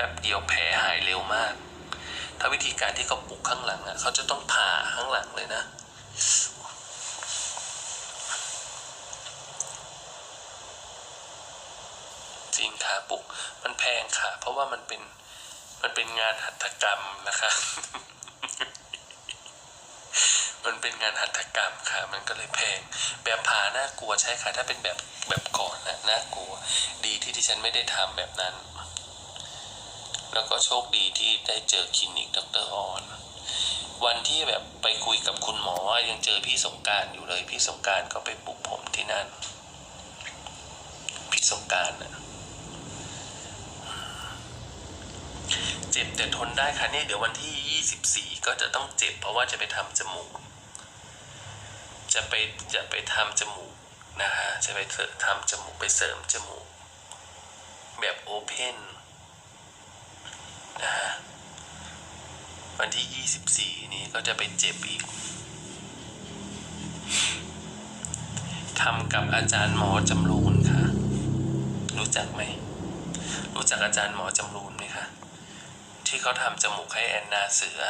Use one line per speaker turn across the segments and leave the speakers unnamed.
ป๊บเดียวแผลหายเร็วมาก ถ้าวิธีการที่เขาปลุกข้างหลังอะเขาจะต้องผ่าข้างหลังเลยนะ จริงค่ะปลุกมันแพงค่ะ เพราะว่ามันเป็นมันเป็นงานหัตถกรรมนะคะ มันเป็นงานหัตถกรรมค่ะ มันก็เลยแพง แบบผ่าน่ากลัวใช่ค่ะ ถ้าเป็นแบบแบบก่อนนะน่ากลัว ดีที่ที่ฉันไม่ได้ทำแบบนั้น แล้วก็โชคดีที่ได้เจอคลินิกดรออน วันที่แบบไปคุยกับคุณหมอยังเจอพี่สงการอยู่เลย พี่สงการก็ไปปลุกผมที่นั่น พี่สงการนะเจ็บแต่ทนได้ค่ะเนี่ยเดี๋ยววันที่24ก็จะต้องเจ็บ เพราะว่าจะไปทำจมูก จะไปจะไปทำจมูกนะฮะจะไปทำจมูกไปเสริมจมูก แบบโอเพน นะฮะวันที่ 24 นี้ก็จะไปเจ็บอีกทำกับอาจารย์หมอจำรูนค่ะ รู้จักไหม รู้จักอาจารย์หมอจำรูนไหมคะ ที่เขาทำจมูกให้แอนนาเสือ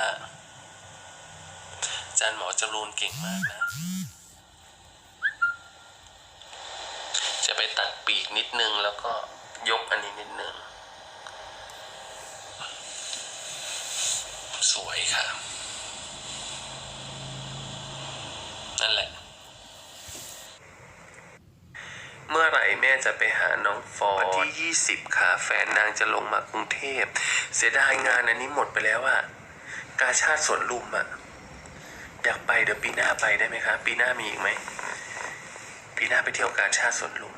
อาจารย์หมอจำรูนเก่งมากนะ จะไปตัดปีกนิดนึงแล้วก็ยกอันนี้นิดนึง สวยค่ะนั่นแหละ เมื่อไหร่แม่จะไปหาน้องฟอร์วันที่ 20ค่ะแฟนนางจะลงมากรุงเทพ เสียดายงานอันนี้หมดไปแล้วอะกาชาติสวนลุมอะอยากไปเดี๋ยวปีหน้าไปได้ไหมคะ ปีหน้ามีอีกไหม ปีหน้าไปเที่ยวกาชาติสวนลุม